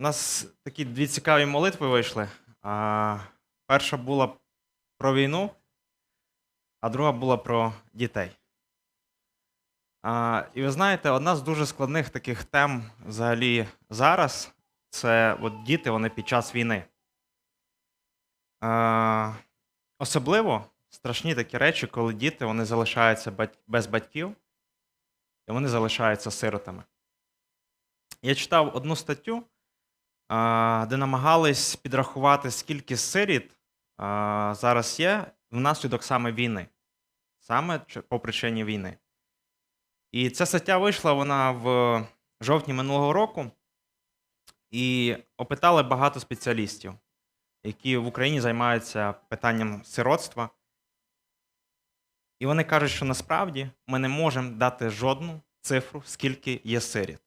У нас такі дві цікаві молитви вийшли. А, перша була про війну, а друга була про дітей. А, і ви знаєте, одна з дуже складних таких тем взагалі зараз це от діти вони під час війни. А, особливо страшні такі речі, коли діти вони залишаються без батьків і вони залишаються сиротами. Я читав одну статтю, де намагались підрахувати, скільки сиріт зараз є внаслідок саме війни, саме по причині війни. І ця стаття вийшла вона в жовтні минулого року і опитали багато спеціалістів, які в Україні займаються питанням сиротства. І вони кажуть, що насправді ми не можемо дати жодну цифру, скільки є сиріт.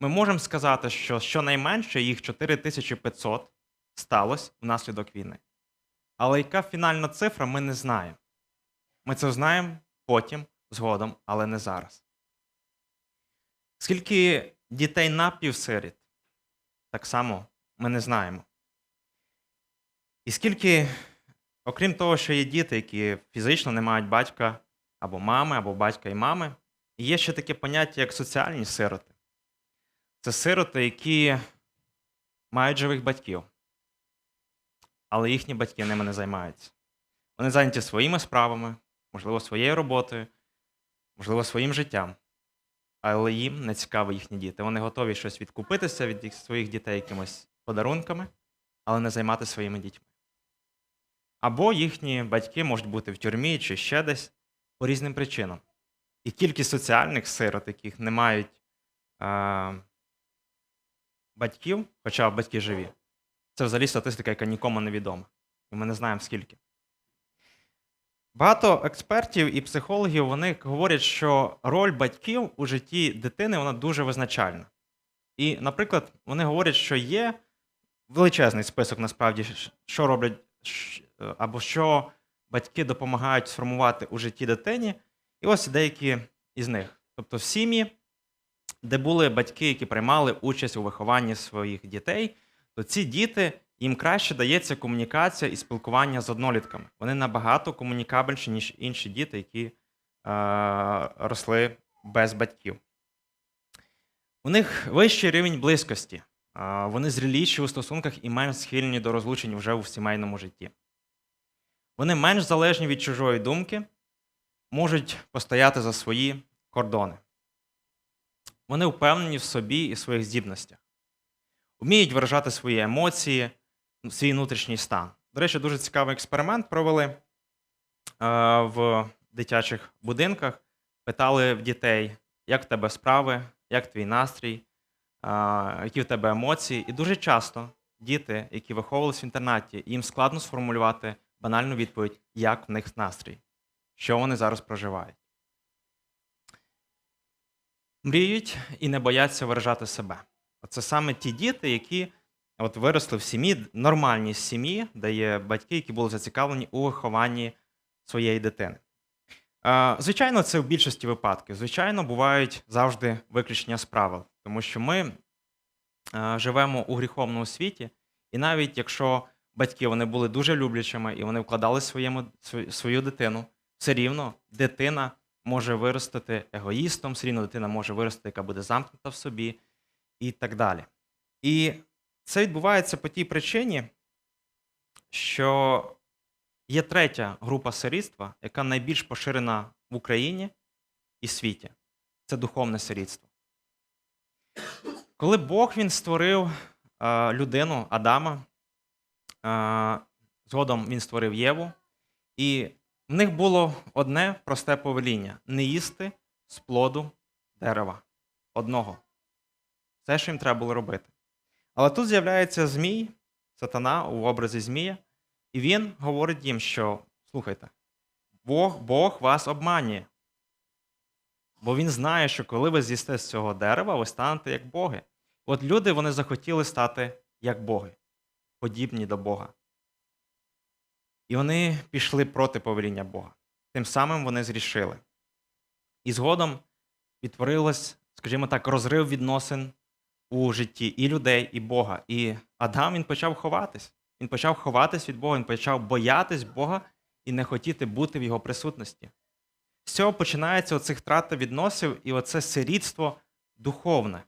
Ми можемо сказати, що щонайменше їх 4500 сталося внаслідок війни. Але яка фінальна цифра, ми не знаємо. Ми це знаємо потім, згодом, але не зараз. Скільки дітей напівсиріт, так само ми не знаємо. І скільки, окрім того, що є діти, які фізично не мають батька або мами, або батька і мами, є ще таке поняття, як соціальні сироти. Це сироти, які мають живих батьків, але їхні батьки ними не займаються. Вони зайняті своїми справами, можливо, своєю роботою, можливо, своїм життям. Але їм не цікаво їхні діти. Вони готові щось відкупитися від своїх дітей якимось подарунками, але не займати своїми дітьми. Або їхні батьки можуть бути в тюрмі чи ще десь по різним причинам. І кількість соціальних сирот, яких не мають батьків, хоча батьки живі, це взагалі статистика, яка нікому не відома. І ми не знаємо скільки. Багато експертів і психологів вони говорять, що роль батьків у житті дитини вона дуже визначальна. І, наприклад, вони говорять, що є величезний список насправді, що роблять або що батьки допомагають сформувати у житті дитині. І ось деякі із них. Тобто сім'ї, де були батьки, які приймали участь у вихованні своїх дітей, то ці діти їм краще дається комунікація і спілкування з однолітками. Вони набагато комунікабельші, ніж інші діти, які е, росли без батьків. У них вищий рівень близькості. а, Вони зріліші у стосунках і менш схильні до розлучень вже у сімейному житті. Вони менш залежні від чужої думки, можуть постояти за свої кордони. Вони впевнені в собі і своїх здібностях, вміють виражати свої емоції, свій внутрішній стан. До речі, дуже цікавий експеримент провели е, в дитячих будинках. Питали в дітей, як в тебе справи, як твій настрій, які в тебе емоції. І дуже часто діти, які виховувалися в інтернаті, їм складно сформулювати банальну відповідь, як в них настрій, що вони зараз проживають. Мріють і не бояться виражати себе. Це саме ті діти, які от виросли в сім'ї, нормальній сім'ї, де є батьки, які були зацікавлені у вихованні своєї дитини. Звичайно, це в більшості випадків. Звичайно, бувають завжди виключення з правил, тому що ми живемо у гріховному світі, і навіть якщо батьки вони були дуже люблячими і вони вкладали своєму, свою дитину, все рівно дитина може виростити егоїстом, все дитина може виростити, яка буде замкнута в собі, і так далі. І це відбувається по тій причині, що є третя група сирітства, яка найбільш поширена в Україні і світі. Це духовне сирітство. Коли Бог він створив е, людину Адама, е, згодом він створив Єву, і в них було одне просте повеління не їсти з плоду дерева. Одного. Це, що їм треба було робити. Але тут з'являється Змій, сатана у образі Змія, і він говорить їм, що слухайте, Бог, Бог вас обманює. Бо він знає, що коли ви з'їсте з цього дерева, ви станете як Боги. От люди вони захотіли стати як Боги, подібні до Бога. І вони пішли проти повеління Бога. Тим самим вони зрішили. І згодом відтворилось, скажімо так, розрив відносин у житті і людей, і Бога. І Адам він почав ховатись. Він почав ховатись від Бога, він почав боятись Бога і не хотіти бути в його присутності. З цього починається оцих втрата відносів і оце сирітство духовне.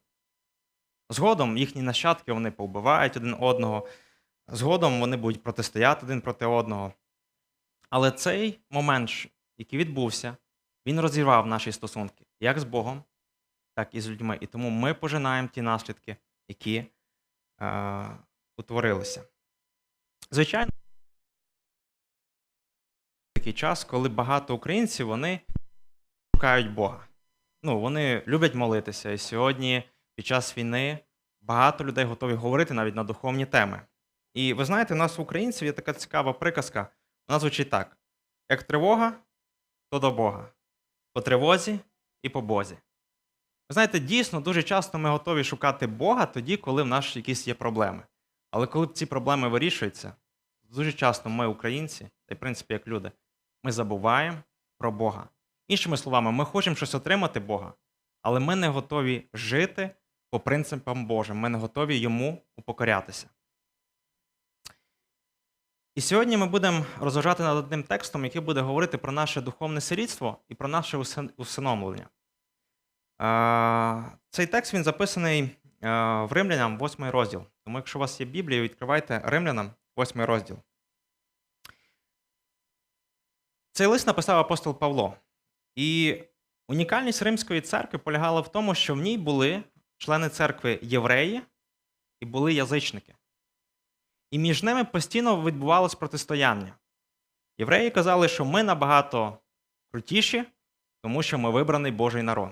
Згодом їхні нащадки вони повбивають один одного, згодом вони будуть протистояти один проти одного. Але цей момент, який відбувся, він розірвав наші стосунки як з Богом, так і з людьми. І тому ми пожинаємо ті наслідки, які е, утворилися. Звичайно, такий час, коли багато українців вони шукають Бога. Ну, вони люблять молитися. І сьогодні, під час війни, багато людей готові говорити навіть на духовні теми. І ви знаєте, у нас у українців є така цікава приказка. Вона звучить так: як тривога, то до Бога, по тривозі і по Бозі. Ви знаєте, дійсно, дуже часто ми готові шукати Бога тоді, коли в нас якісь є проблеми. Але коли ці проблеми вирішуються, дуже часто ми, українці, та й в принципі як люди, ми забуваємо про Бога. Іншими словами, ми хочемо щось отримати Бога, але ми не готові жити по принципам Божим, ми не готові йому упокорятися. І сьогодні ми будемо розважати над одним текстом, який буде говорити про наше духовне сирітство і про наше усиновлення. Цей текст він записаний е, в Римлянам, 8 розділ. Тому, якщо у вас є Біблія, відкривайте Римлянам, 8 розділ. Цей лист написав апостол Павло. І унікальність Римської церкви полягала в тому, що в ній були члени церкви євреї і були язичники. І між ними постійно відбувалось протистояння. Євреї казали, що ми набагато крутіші, тому що ми вибраний Божий народ.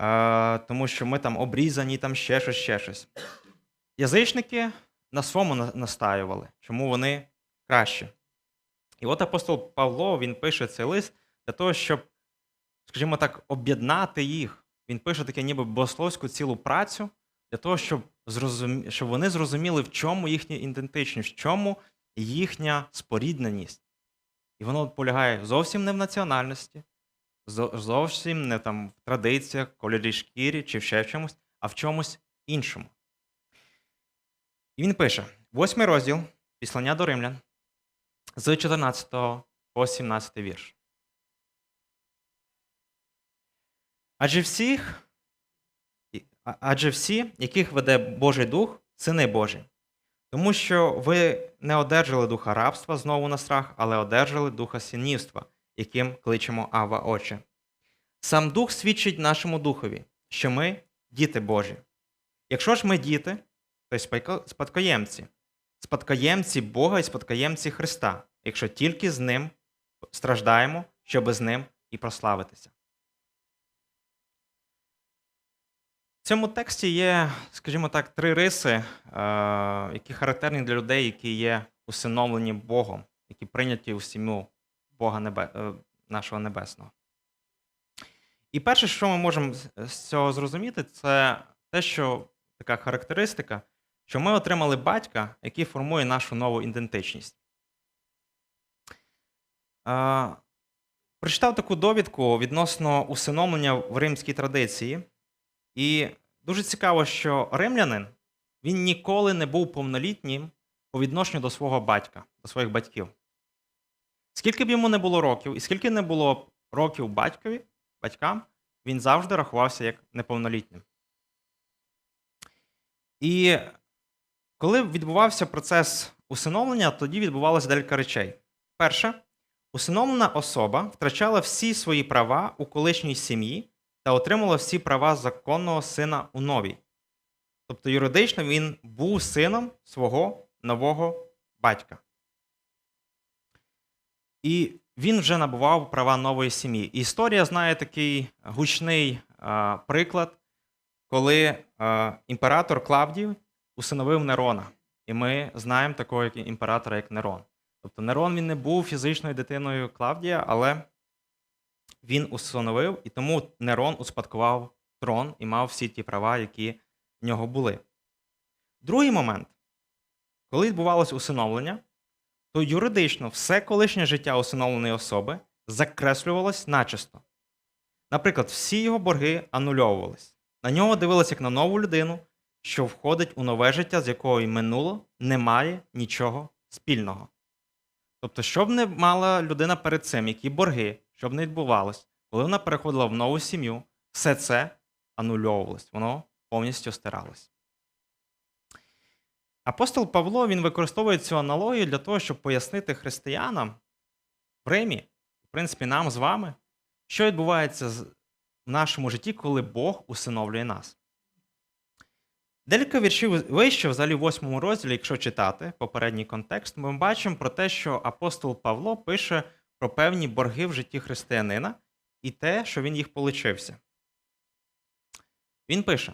Е, тому що ми там обрізані, там ще щось, ще щось. Язичники на своєму настаювали, чому вони кращі. І от апостол Павло він пише цей лист для того, щоб, скажімо так, об'єднати їх. Він пише таке ніби богословську цілу працю для того, щоб, зрозумі... щоб вони зрозуміли, в чому їхня ідентичність, в чому їхня спорідненість. І воно полягає зовсім не в національності, зовсім не там в традиціях, кольорі шкірі чи ще в чомусь, а в чомусь іншому. І він пише: восьмий розділ післання до римлян з 14 по 17 вірш. Адже всіх, адже всі, яких веде Божий Дух, сини Божі. Тому що ви не одержали духа рабства знову на страх, але одержали духа синівства, яким кличемо Ава Отче. Сам Дух свідчить нашому духові, що ми діти Божі. Якщо ж ми діти, то й спадкоємці, спадкоємці Бога і спадкоємці Христа, якщо тільки з ним страждаємо, щоб з ним і прославитися. В цьому тексті є, скажімо так, три риси, е, які характерні для людей, які є усиновлені Богом, які прийняті у сім'ю Бога небе, е, нашого Небесного. І перше, що ми можемо з- цього зрозуміти, це те, що така характеристика, що ми отримали батька, який формує нашу нову ідентичність. Е, Прочитав таку довідку відносно усиновлення в римській традиції. І дуже цікаво, що римлянин він ніколи не був повнолітнім по відношенню до свого батька, до своїх батьків. Скільки б йому не було років, і скільки не було років батькові, батькам, він завжди рахувався як неповнолітнім. І коли відбувався процес усиновлення, тоді відбувалося декілька речей. Перше, усиновлена особа втрачала всі свої права у колишній сім'ї та отримала всі права законного сина у новій. Тобто юридично він був сином свого нового батька. І він вже набував права нової сім'ї. Історія знає такий гучний а, приклад, коли а, імператор Клавдій усиновив Нерона. І ми знаємо такого як імператора, як Нерон. Тобто Нерон він не був фізичною дитиною Клавдія, але він усиновив, і тому Нерон успадкував трон і мав всі ті права, які в нього були. Другий момент, коли відбувалося усиновлення, то юридично все колишнє життя усиновленої особи закреслювалось начисто. Наприклад, всі його борги анульовувались. На нього дивилися як на нову людину, що входить у нове життя, з якого й минуло немає нічого спільного. Тобто, що б не мала людина перед цим, які борги, що б не відбувалось, коли вона переходила в нову сім'ю, все це анульовувалось, воно повністю стиралось. Апостол Павло він використовує цю аналогію для того, щоб пояснити християнам в Римі, в принципі, нам з вами, що відбувається в нашому житті, коли Бог усиновлює нас. Декілька віршів вище, взагалі в восьмому розділі, якщо читати попередній контекст, ми бачимо про те, що апостол Павло пише про певні борги в житті християнина і те, що він їх получився. Він пише: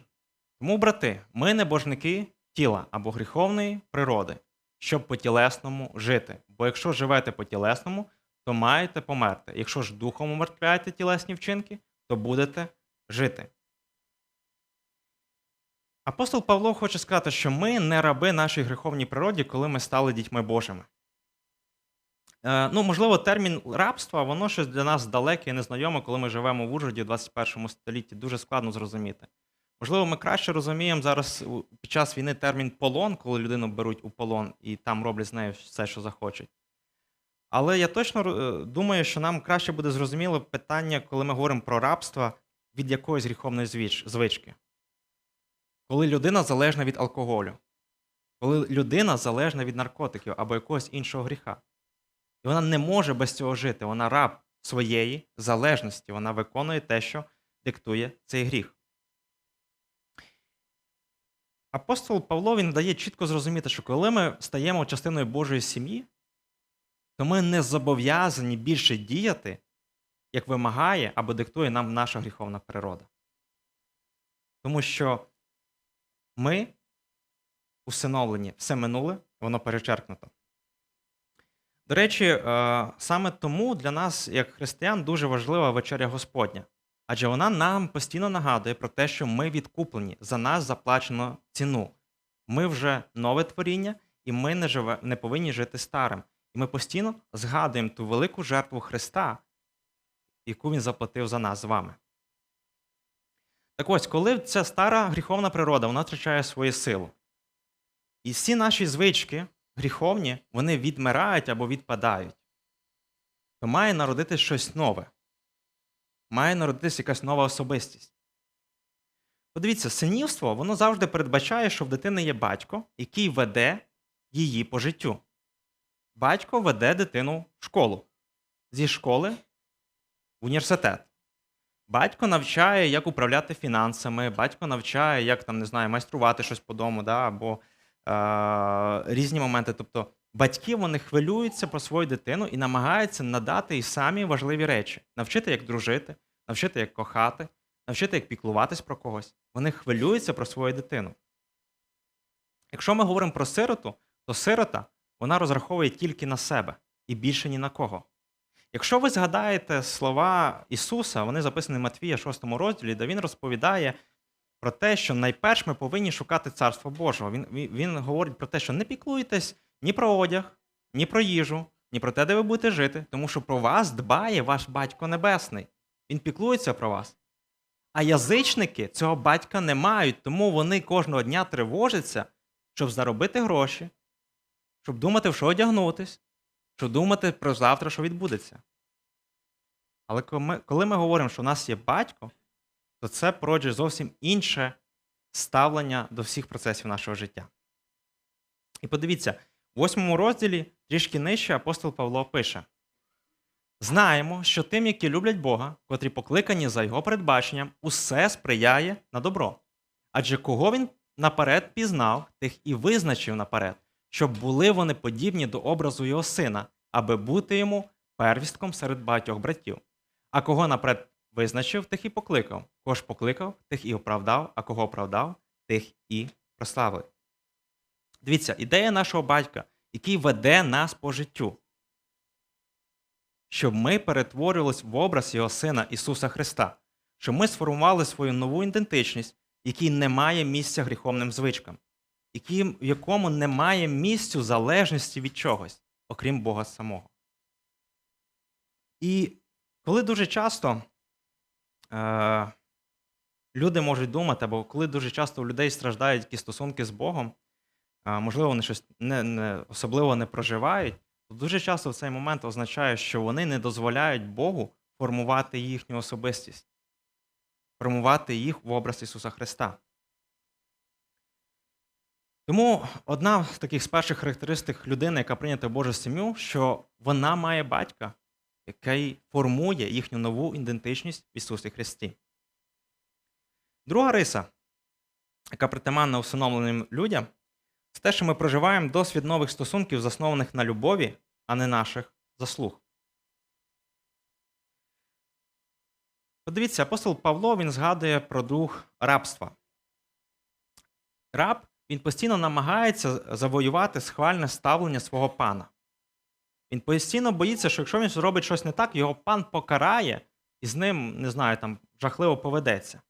Тому, брати, ми не божники тіла або гріховної природи, щоб по тілесному жити. Бо якщо живете по тілесному, то маєте померти. Якщо ж духом умертвляєте тілесні вчинки, то будете жити. Апостол Павло хоче сказати, що ми не раби нашій гріховній природі, коли ми стали дітьми Божими. Е, ну, можливо, термін рабства, воно щось для нас далеке і незнайоме, коли ми живемо в Ужгороді в 21 столітті. Дуже складно зрозуміти. Можливо, ми краще розуміємо зараз під час війни термін полон, коли людину беруть у полон і там роблять з нею все, що захочуть. Але я точно е, думаю, що нам краще буде зрозуміло питання, коли ми говоримо про рабство від якоїсь гріховної звички. Коли людина залежна від алкоголю, коли людина залежна від наркотиків або якогось іншого гріха. І вона не може без цього жити. Вона раб своєї залежності, вона виконує те, що диктує цей гріх. Апостол Павло він дає чітко зрозуміти, що коли ми стаємо частиною Божої сім'ї, то ми не зобов'язані більше діяти, як вимагає або диктує нам наша гріховна природа. Тому що ми усиновлені, все минуле, воно перечеркнуто. До речі, е, саме тому для нас, як християн, дуже важлива вечеря Господня. Адже вона нам постійно нагадує про те, що ми відкуплені, за нас заплачено ціну. Ми вже нове творіння, і ми не, живе, не повинні жити старим. І ми постійно згадуємо ту велику жертву Христа, яку Він заплатив за нас з вами. Так ось, коли ця стара гріховна природа вона втрачає свою силу, і всі наші звички гріховні, вони відмирають або відпадають, то має народитись щось нове. Має народитись якась нова особистість. Подивіться, синівство воно завжди передбачає, що в дитини є батько, який веде її по життю. Батько веде дитину в школу. Зі школи в університет. Батько навчає, як управляти фінансами, батько навчає, як там, не знаю, майструвати щось по дому, да, або різні моменти. Тобто батьки вони хвилюються про свою дитину і намагаються надати їй самі важливі речі: навчити, як дружити, навчити, як кохати, навчити, як піклуватись про когось. Вони хвилюються про свою дитину. Якщо ми говоримо про сироту, то сирота вона розраховує тільки на себе і більше ні на кого. Якщо ви згадаєте слова Ісуса, вони записані в Матвія 6 розділі, де Він розповідає про те, що найперш ми повинні шукати Царство Божого. Він, він, він говорить про те, що не піклуйтесь ні про одяг, ні про їжу, ні про те, де ви будете жити, тому що про вас дбає ваш Батько Небесний. Він піклується про вас. А язичники цього батька не мають, тому вони кожного дня тривожаться, щоб заробити гроші, щоб думати, в що одягнутись, щоб думати про завтра, що відбудеться. Але коли ми, коли ми говоримо, що в нас є батько, то це породжує зовсім інше ставлення до всіх процесів нашого життя. І подивіться, в восьмому розділі, трішки нижче, апостол Павло пише: Знаємо, що тим, які люблять Бога, котрі покликані за його передбаченням, усе сприяє на добро. Адже кого він наперед пізнав, тих і визначив наперед, щоб були вони подібні до образу його сина, аби бути йому первістком серед багатьох братів. А кого наперед визначив, тих і покликав. Кого ж покликав, тих і оправдав, а кого оправдав, тих і прославив. Дивіться, ідея нашого батька, який веде нас по життю, щоб ми перетворювалися в образ його сина Ісуса Христа, щоб ми сформували свою нову ідентичність, якій немає місця гріховним звичкам, який, в якому немає місцю залежності від чогось, окрім Бога самого. І коли дуже часто е, люди можуть думати, або коли дуже часто у людей страждають якісь стосунки з Богом, можливо, вони щось не, не, особливо не проживають, то дуже часто в цей момент означає, що вони не дозволяють Богу формувати їхню особистість, формувати їх в образ Ісуса Христа. Тому одна з таких з перших характеристик людини, яка прийнята в Божу сім'ю, що вона має батька, який формує їхню нову ідентичність в Ісусі Христі. Друга риса, яка притаманна усиновленим людям, це те, що ми проживаємо досвід нових стосунків, заснованих на любові, а не наших заслуг. Подивіться, апостол Павло він згадує про дух рабства. Раб він постійно намагається завоювати схвальне ставлення свого пана. Він постійно боїться, що якщо він зробить щось не так, його пан покарає і з ним, не знаю, там жахливо поведеться.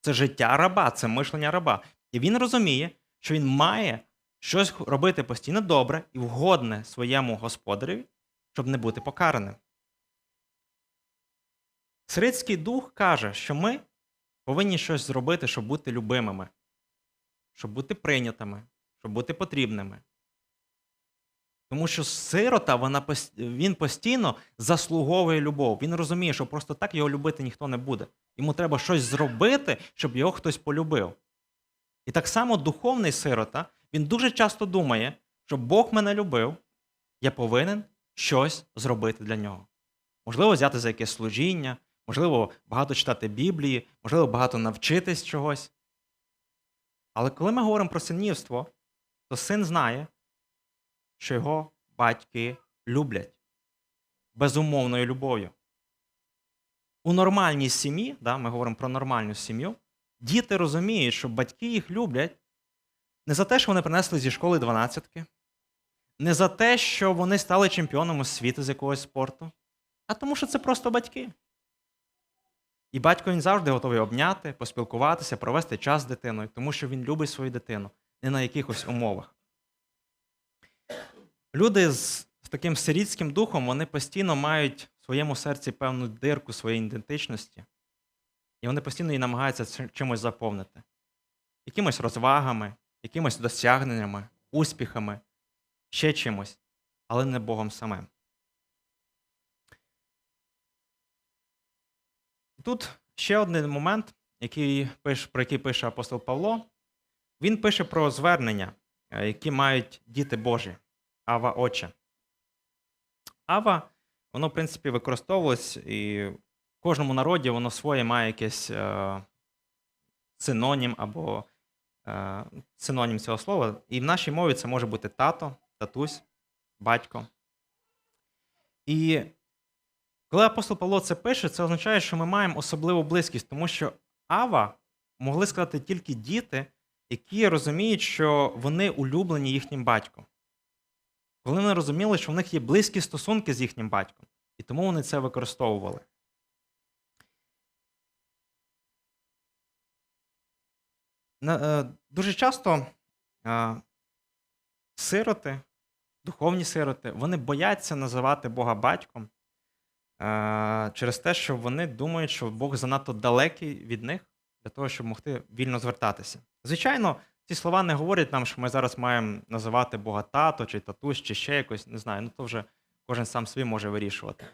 Це життя раба, це мишлення раба. І він розуміє, що він має щось робити постійно добре і вгодне своєму господареві, щоб не бути покараним. Сирицький дух каже, що ми повинні щось зробити, щоб бути любимими, щоб бути прийнятими, щоб бути потрібними. Тому що сирота, вона, він постійно заслуговує любов. Він розуміє, що просто так його любити ніхто не буде. Йому треба щось зробити, щоб його хтось полюбив. І так само духовний сирота, він дуже часто думає, що Бог мене любив, я повинен щось зробити для нього. Можливо, взяти за якесь служіння, можливо, багато читати Біблії, можливо, багато навчитись чогось. Але коли ми говоримо про синівство, то син знає, що його батьки люблять безумовною любов'ю. У нормальній сім'ї, да, ми говоримо про нормальну сім'ю, діти розуміють, що батьки їх люблять не за те, що вони принесли зі школи дванадцятки, не за те, що вони стали чемпіонами світу з якогось спорту, а тому, що це просто батьки. І батько він завжди готовий обняти, поспілкуватися, провести час з дитиною, тому що він любить свою дитину, не на якихось умовах. Люди з, таким сирітським духом вони постійно мають в своєму серці певну дирку своєї ідентичності, і вони постійно її намагаються чимось заповнити. Якимось розвагами, якимось досягненнями, успіхами, ще чимось, але не Богом самим. Тут ще один момент, який пише, про який пише апостол Павло. Він пише про звернення, е, які мають діти Божі. Ава Отче. Ава, воно, в принципі, використовувалось, і в кожному народі воно своє має якийсь е, синонім або е, синонім цього слова. І в нашій мові це може бути тато, татусь, батько. І коли апостол Павло це пише, це означає, що ми маємо особливу близькість, тому що Ава могли сказати тільки діти, які розуміють, що вони улюблені їхнім батьком. Коли вони розуміли, що в них є близькі стосунки з їхнім батьком, і тому вони це використовували. Е, Дуже часто е, сироти, духовні сироти, вони бояться називати Бога батьком е, через те, що вони думають, що Бог занадто далекий від них для того, щоб могти вільно звертатися. Звичайно, ці слова не говорять нам, що ми зараз маємо називати Бога тато чи татусь, чи ще якось, не знаю, ну то вже кожен сам собі може вирішувати.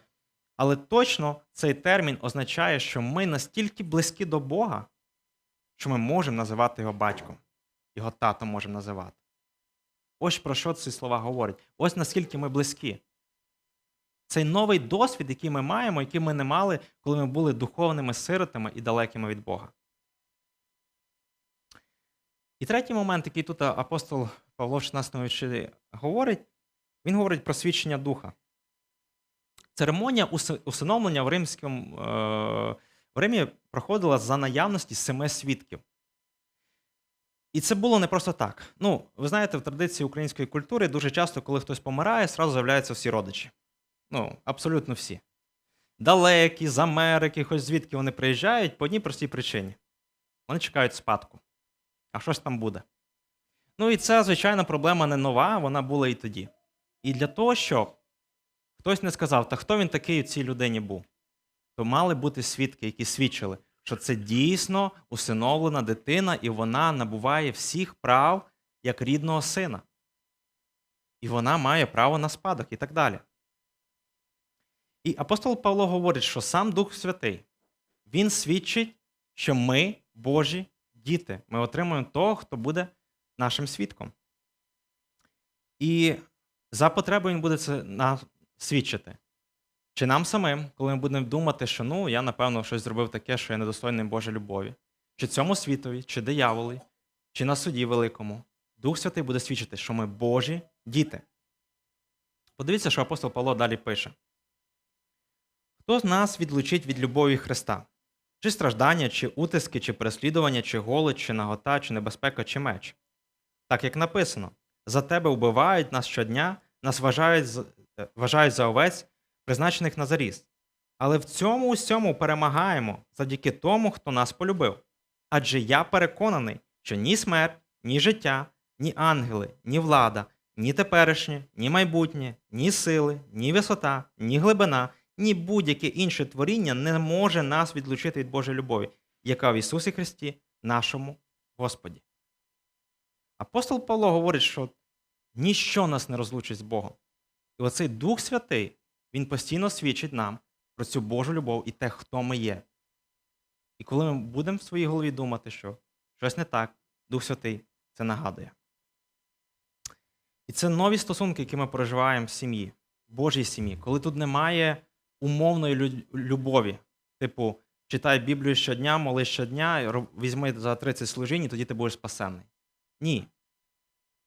Але точно цей термін означає, що ми настільки близькі до Бога, що ми можемо називати його батьком, його татом можемо називати. Ось про що ці слова говорять. Ось наскільки ми близькі. Цей новий досвід, який ми маємо, який ми не мали, коли ми були духовними сиротами і далекими від Бога. І третій момент, який тут апостол Павло в 16 говорить, він говорить про свідчення духа. Церемонія усиновлення в, римському, е, в Римі проходила за наявності семи свідків. І це було не просто так. Ну, ви знаєте, в традиції української культури дуже часто, коли хтось помирає, сразу з'являються всі родичі. Ну, абсолютно всі. Далекі, з Америки, хоч звідки вони приїжджають по одній простій причині. Вони чекають спадку. А щось там буде. Ну і це, звичайно, проблема не нова, вона була і тоді. І для того, щоб хтось не сказав, та хто він такий у цій людині був, то мали бути свідки, які свідчили, що це дійсно усиновлена дитина, і вона набуває всіх прав як рідного сина. І вона має право на спадок і так далі. І апостол Павло говорить, що сам Дух Святий, він свідчить, що ми Божі діти. Ми отримуємо того, хто буде нашим свідком. І за потребою він буде це нам свідчити. Чи нам самим, коли ми будемо думати, що ну, я, напевно, щось зробив таке, що я недостойний Божої любові, чи цьому світові, чи дияволі, чи на суді великому, Дух Святий буде свідчити, що ми Божі діти. Подивіться, що апостол Павло далі пише: Хто з нас відлучить від любові Христа? Чи страждання, чи утиски, чи переслідування, чи голод, чи нагота, чи небезпека, чи меч? Так як написано: за тебе вбивають нас щодня, нас вважають, е, вважають за овець, призначених на заріз. Але в цьому усьому перемагаємо завдяки тому, хто нас полюбив. Адже я переконаний, що ні смерть, ні життя, ні ангели, ні влада, ні теперішнє, ні майбутнє, ні сили, ні висота, ні глибина, ні будь-яке інше творіння не може нас відлучити від Божої любові, яка в Ісусі Христі, нашому Господі. Апостол Павло говорить, що ніщо нас не розлучить з Богом. І оцей Дух Святий, він постійно свідчить нам про цю Божу любов і те, хто ми є. І коли ми будемо в своїй голові думати, що щось не так, Дух Святий це нагадує. І це нові стосунки, які ми проживаємо в сім'ї, Божій сім'ї, коли тут немає умовної любові. Типу, читай Біблію щодня, моли щодня, візьми за 30 служінь, і тоді ти будеш спасенний. Ні.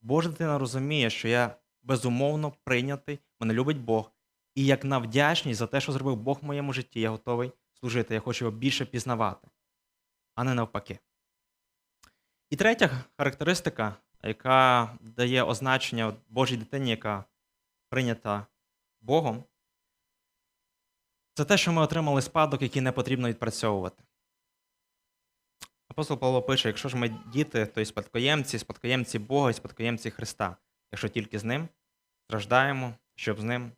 Божа дитина розуміє, що я безумовно прийнятий, мене любить Бог. І як на вдячність за те, що зробив Бог в моєму житті, я готовий служити, я хочу його більше пізнавати, а не навпаки. І третя характеристика, яка дає означення Божій дитині, яка прийнята Богом, це те, що ми отримали спадок, який не потрібно відпрацьовувати. Апостол Павло пише: якщо ж ми діти, то і спадкоємці, спадкоємці Бога і спадкоємці Христа, якщо тільки з ним страждаємо, щоб з ним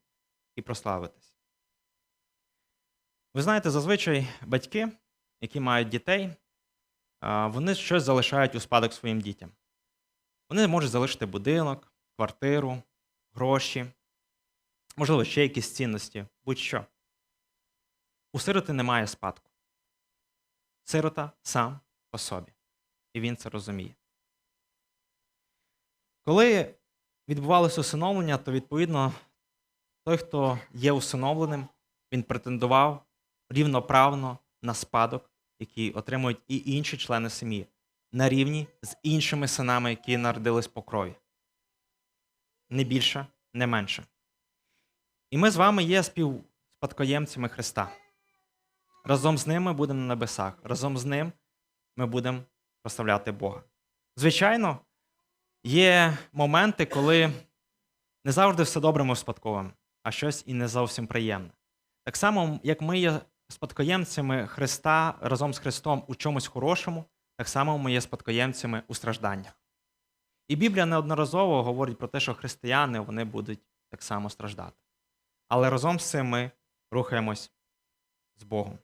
і прославитись. Ви знаєте, зазвичай батьки, які мають дітей, вони щось залишають у спадок своїм дітям. Вони можуть залишити будинок, квартиру, гроші, можливо, ще якісь цінності, будь-що. У сироти немає спадку. Сирота сам по собі. І він це розуміє. Коли відбувалося усиновлення, то відповідно той, хто є усиновленим, він претендував рівноправно на спадок, який отримують і інші члени сім'ї, на рівні з іншими синами, які народились по крові. Не більше, не менше. І ми з вами є співспадкоємцями Христа. Разом з ним ми будемо на небесах, разом з ним ми будемо прославляти Бога. Звичайно, є моменти, коли не завжди все добре ми спадковуємо, а щось і не зовсім приємне. Так само, як ми є спадкоємцями Христа разом з Христом у чомусь хорошому, так само ми є спадкоємцями у стражданнях. І Біблія неодноразово говорить про те, що християни вони будуть так само страждати. Але разом з цим ми рухаємось з Богом.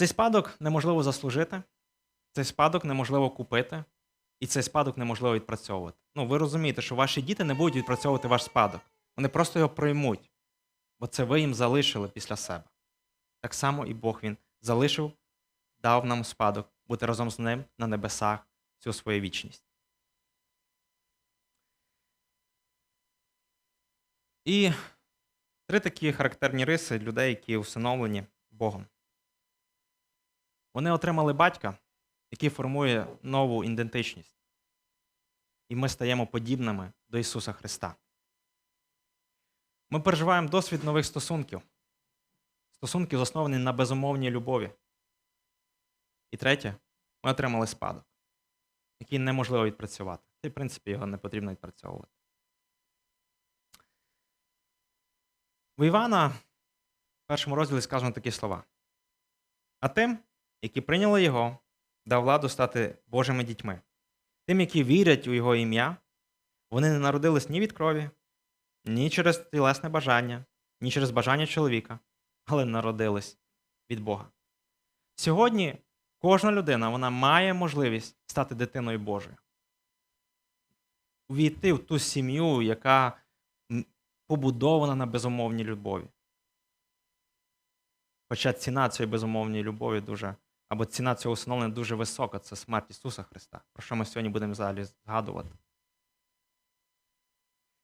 Цей спадок неможливо заслужити, цей спадок неможливо купити, і цей спадок неможливо відпрацьовувати. Ну, ви розумієте, що ваші діти не будуть відпрацьовувати ваш спадок. Вони просто його приймуть, бо це ви їм залишили після себе. Так само і Бог він залишив, дав нам спадок бути разом з ним на небесах всю свою вічність. І три такі характерні риси людей, які усиновлені Богом. Вони отримали батька, який формує нову ідентичність. І ми стаємо подібними до Ісуса Христа. Ми переживаємо досвід нових стосунків. Стосунки засновані на безумовній любові. І третє, ми отримали спадок, який неможливо відпрацювати. Та й, в принципі, його не потрібно відпрацьовувати. В Івана в першому розділі сказано такі слова. А тим, які прийняли його, дав владу стати Божими дітьми. Тим, які вірять у Його ім'я, вони не народились ні від крові, ні через тілесне бажання, ні через бажання чоловіка, але народились від Бога. Сьогодні кожна людина вона має можливість стати дитиною Божою. Увійти в ту сім'ю, яка побудована на безумовній любові. Хоча ціна цієї безумовної любові дуже, або ціна цього усиновлення дуже висока це смерть Ісуса Христа, про що ми сьогодні будемо взагалі згадувати.